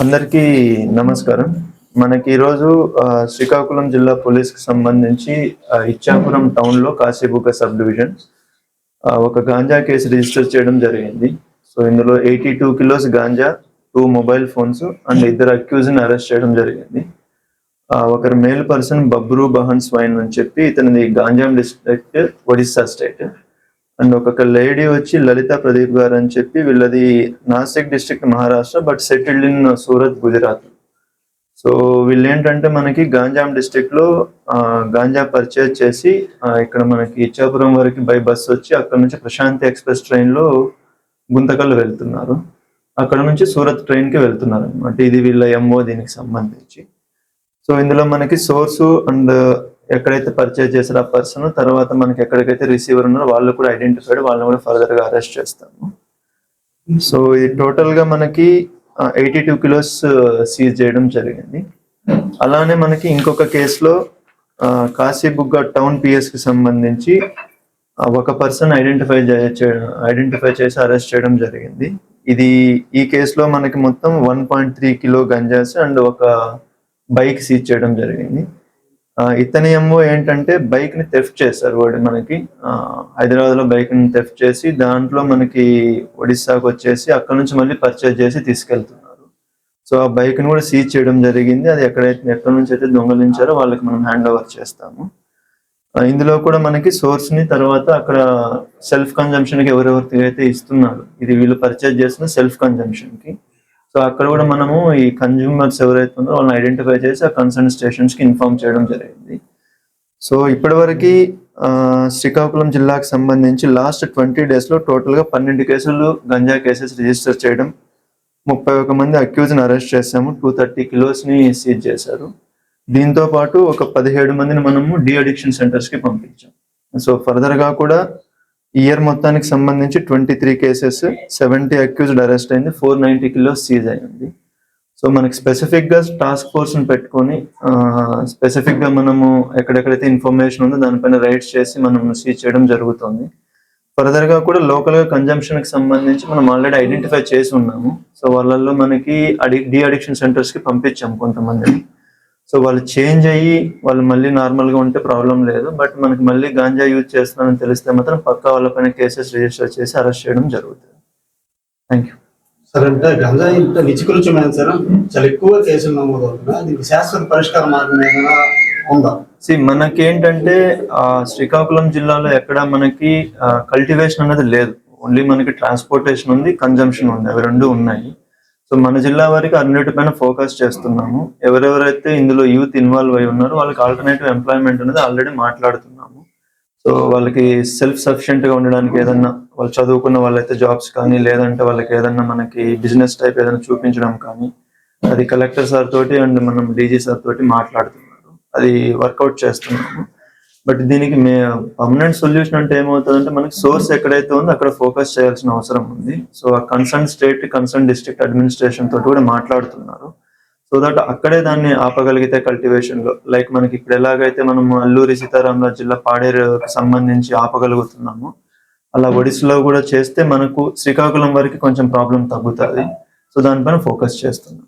అందరికీ నమస్కారం. మనకి ఈరోజు శ్రీకాకుళం జిల్లా పోలీస్కి సంబంధించి ఇచ్చాపురం టౌన్లో సబ్ డివిజన్ ఒక గాంజా కేసు రిజిస్టర్ చేయడం జరిగింది. సో ఇందులో eighty two kilos ganja two mobile phones and ఇద్దరు అక్యూజ్ని అరెస్ట్ చేయడం జరిగింది. ఆ, ఒకరు మేల్ పర్సన్ బబ్రూ బహన్ స్వైన్ అని చెప్పి ఇతనిది Ganjam district Odisha state. And ఒక లేడీ వచ్చి లలిత ప్రదీప్ గారు అని చెప్పి వీళ్ళది Nashik district Maharashtra but settled in Surat Gujarat. So వీళ్ళు ఏంటంటే మనకి గాంజాం డిస్ట్రిక్ట్లో గాంజా పర్చేజ్ చేసి ఇక్కడ మనకి ఇచ్చాపురం వరకు బై బస్ వచ్చి అక్కడ నుంచి ప్రశాంతి ఎక్స్ప్రెస్ ట్రైన్లో గుంతకల్ వెళ్తున్నారు. అక్కడ నుంచి సూరత్ ట్రైన్కి వెళ్తున్నారు అనమాట ఇది వీళ్ళ ఎంఓ దీనికి సంబంధించి. సో ఇందులో మనకి సోర్స్ అండ్ ఎక్కడైతే పర్చేజ్ చేశారో ఆ పర్సన్ తర్వాత మనకి ఎక్కడికైతే రిసీవర్ ఉన్నారో వాళ్ళు కూడా ఐడెంటిఫైడ్ వాళ్ళని కూడా ఫర్దర్గా అరెస్ట్ చేస్తాము. సో ఇది టోటల్గా మనకి ఎయిటీ టూ కిలోస్ సీజ్ చేయడం జరిగింది. అలానే మనకి ఇంకొక కేసులో కాశీబుగ్గ టౌన్ పిఎస్కి సంబంధించి ఒక పర్సన్ ఐడెంటిఫై ఐడెంటిఫై చేసి అరెస్ట్ చేయడం జరిగింది. ఇది ఈ కేసులో మనకి మొత్తం one point three kilo ganjas and ఒక బైక్ సీజ్ చేయడం జరిగింది. ఇతని ఏమో ఏంటంటే బైక్ని థెఫ్ట్ చేశారు వాడు మనకి. హైదరాబాద్లో బైక్ని థెఫ్ట్ చేసి దాంట్లో మనకి ఒడిస్సాకు వచ్చేసి అక్కడ నుంచి మళ్ళీ పర్చేజ్ చేసి తీసుకెళ్తున్నారు. సో ఆ బైక్ని కూడా సీజ్ చేయడం జరిగింది. అది ఎక్కడైతే ఎక్కడి నుంచి అయితే దొంగలించారో వాళ్ళకి మనం హ్యాండ్ ఓవర్ చేస్తాము. ఇందులో కూడా మనకి సోర్స్ని తర్వాత అక్కడ సెల్ఫ్ కన్జంప్షన్కి ఎవరెవరికి అయితే ఇస్తున్నారు. ఇది వీళ్ళు పర్చేజ్ చేసిన సెల్ఫ్ కన్జంప్షన్కి సో అక్కడ కూడా మనము ఈ కన్జ్యూమర్స్ ఎవరైతే ఉన్నారో వాళ్ళని ఐడెంటిఫై చేసి ఆ కన్సర్న్ స్టేషన్స్కి ఇన్ఫార్మ్ చేయడం జరిగింది. సో ఇప్పటివరకు శ్రీకాకుళం జిల్లాకు సంబంధించి లాస్ట్ ట్వంటీ డేస్లో టోటల్గా పన్నెండు కేసులు గంజా కేసెస్ రిజిస్టర్ చేయడం ముప్పై ఒక మంది అక్యూజ్ని అరెస్ట్ చేశాము. టూ థర్టీ కిలోస్ని సీజ్ చేశారు. దీంతో పాటు ఒక పదిహేడు మందిని మనము డి అడిక్షన్ సెంటర్స్కి పంపించాం. సో ఫర్దర్గా కూడా ఇయర్ మొత్తానికి సంబంధించి twenty three cases seventy accused arrest అయింది ఫోర్ నైంటీ కిలోస్ సీజ్ అయింది సో మనకి స్పెసిఫిక్గా టాస్క్ ఫోర్స్ని పెట్టుకొని స్పెసిఫిక్గా మనము ఎక్కడెక్కడైతే ఇన్ఫర్మేషన్ ఉందో దానిపైన రైడ్స్ చేసి మనం సీజ్ చేయడం జరుగుతుంది. ఫర్దర్గా కూడా లోకల్గా కి సంబంధించి మనం ఆల్రెడీ ఐడెంటిఫై చేసి ఉన్నాము. సో వాళ్ళల్లో మనకి అడి డి అడిక్షన్ సెంటర్స్కి కొంతమందిని. సో వాళ్ళు చేంజ్ అయ్యి వాళ్ళు మళ్ళీ నార్మల్గా ఉంటే ప్రాబ్లం లేదు. బట్ మనకి మళ్ళీ గాంజా యూజ్ చేస్తున్నారని తెలిస్తే మాత్రం పక్కా వాళ్ళపైన కేసెస్ రిజిస్టర్ చేసి అరెస్ట్ చేయడం జరుగుతుంది. థ్యాంక్ యూ సార్ అంటే గంజా ఇంత విచికృత్యమైన సార్ చాలా ఎక్కువ కేసులు నమోదు అవుతున్నాయి దీనికి శాశ్వత పరిష్కార మార్గం ఉందా? సి మనకేంటంటే శ్రీకాకుళం జిల్లాలో ఎక్కడ మనకి కల్టివేషన్ అనేది లేదు. ఓన్లీ మనకి ట్రాన్స్పోర్టేషన్ ఉంది కన్జంప్షన్ ఉంది. అవి రెండు ఉన్నాయి. సో మన జిల్లా వారికి అన్నిటిపైన ఫోకస్ చేస్తున్నాము. ఎవరెవరైతే ఇందులో యూత్ ఇన్వాల్వ్ అయి ఉన్నారో వాళ్ళకి ఆల్టర్నేటివ్ ఎంప్లాయ్మెంట్ అనేది ఆల్రెడీ మాట్లాడుతున్నాము. సో వాళ్ళకి సెల్ఫ్ సఫిషియెంట్గా ఉండడానికి ఏదన్నా వాళ్ళు చదువుకున్న వాళ్ళైతే జాబ్స్ కానీ లేదంటే వాళ్ళకి ఏదన్నా మనకి బిజినెస్ టైప్ ఏదైనా చూపించడం కానీ అది కలెక్టర్ సార్ తోటి అండ్ మనం డీజీ సార్ తోటి మాట్లాడుతున్నారు. అది వర్కౌట్ చేస్తున్నాము. బట్ దీనికి మే పర్మనెంట్ సొల్యూషన్ అంటే ఏమవుతుందంటే మనకి సోర్స్ ఎక్కడైతే ఉందో అక్కడ ఫోకస్ చేయాల్సిన అవసరం ఉంది. సో ఆ concern state concern district administration తోటి కూడా మాట్లాడుతున్నారు. సో దట్ అక్కడే దాన్ని ఆపగలిగితే కల్టివేషన్లో లైక్ మనకి ఇప్పుడు ఎలాగైతే మనం అల్లూరి సీతారామరాజు జిల్లా పాడేరుకి సంబంధించి ఆపగలుగుతున్నాము అలా ఒడిస్సాలో కూడా చేస్తే మనకు శ్రీకాకుళం వరకు కొంచెం ప్రాబ్లం తగ్గుతుంది. సో దానిపైన ఫోకస్ చేస్తున్నాం.